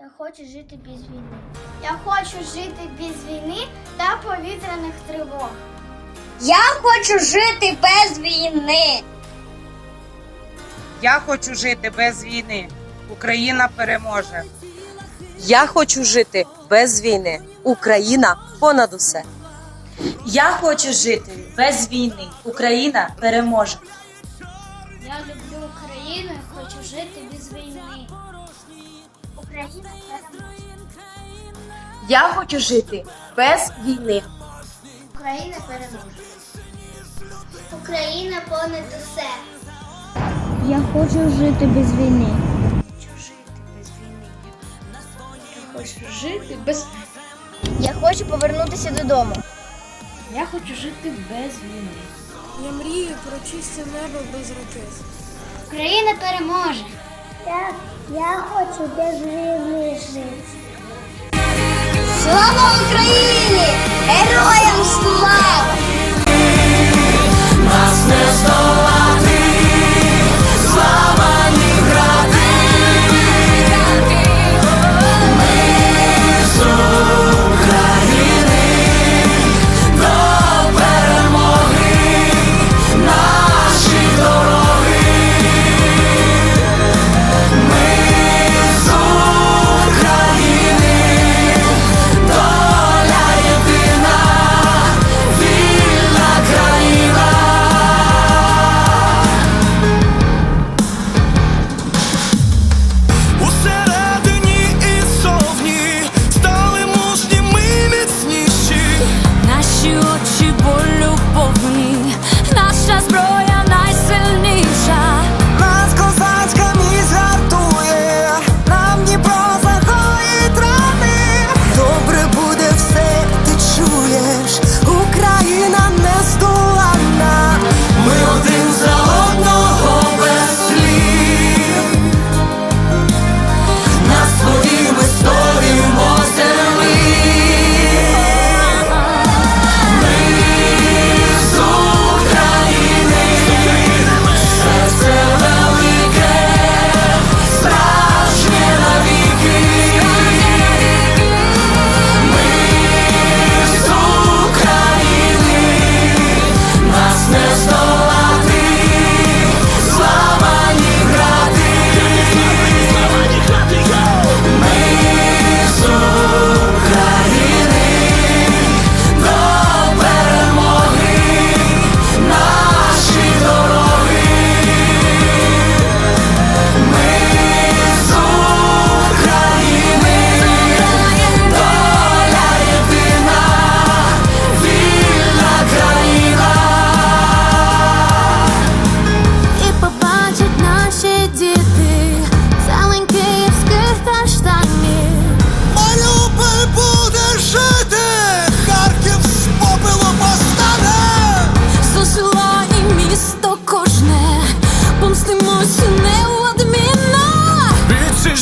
Я хочу жити без війни. Я хочу жити без війни та повітряних тривог. Я хочу жити без війни. Я хочу жити без війни. Україна переможе. Я хочу жити без війни. Україна понад усе. Я хочу жити без війни. Україна переможе. Я люблю Україну і хочу жити без війни. Україна переможе. Я хочу жити без війни. Україна переможе. Україна понад усе. Я хочу жити без війни. Хочу жити без. Я хочу повернутися додому. Я хочу жити без війни. Я мрію про чисте небо без ракет. Україна переможе. Так, я хочу без війни жити.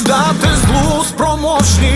Неодмінно. Відсіч дати злу спроможні,